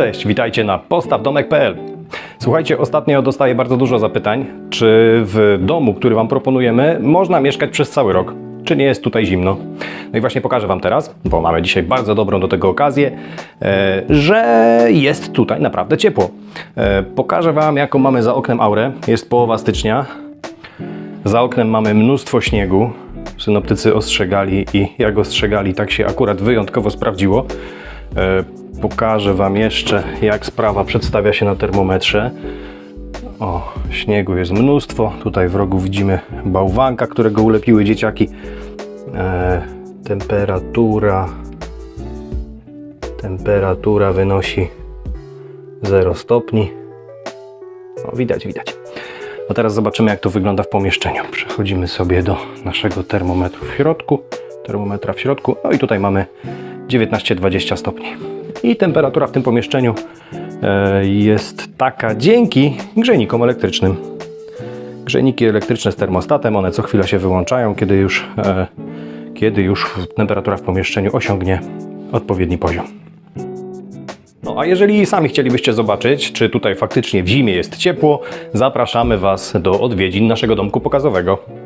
Cześć, witajcie na postawdomek.pl. Słuchajcie, ostatnio dostaję bardzo dużo zapytań, czy w domu, który Wam proponujemy, można mieszkać przez cały rok. Czy nie jest tutaj zimno? No i właśnie pokażę Wam teraz, bo mamy dzisiaj bardzo dobrą do tego okazję, e, że jest tutaj naprawdę ciepło. E, pokażę Wam, jaką mamy za oknem aurę. Jest połowa stycznia. Za oknem mamy mnóstwo śniegu. Synoptycy ostrzegali i jak ostrzegali, tak się akurat wyjątkowo sprawdziło. Pokażę Wam jeszcze, jak sprawa przedstawia się na termometrze. O, śniegu jest mnóstwo. Tutaj w rogu widzimy bałwanka, którego ulepiły dzieciaki. E, temperatura. Temperatura wynosi 0 stopni. O, widać, widać. A teraz zobaczymy, jak to wygląda w pomieszczeniu. Przechodzimy sobie do naszego termometru w środku. Termometra w środku. No i tutaj mamy 19-20 stopni. I temperatura w tym pomieszczeniu e, jest taka dzięki grzejnikom elektrycznym. Grzejniki elektryczne z termostatem, one co chwilę się wyłączają, kiedy już, e, kiedy już temperatura w pomieszczeniu osiągnie odpowiedni poziom. No a jeżeli sami chcielibyście zobaczyć, czy tutaj faktycznie w zimie jest ciepło, zapraszamy Was do odwiedzin naszego domku pokazowego.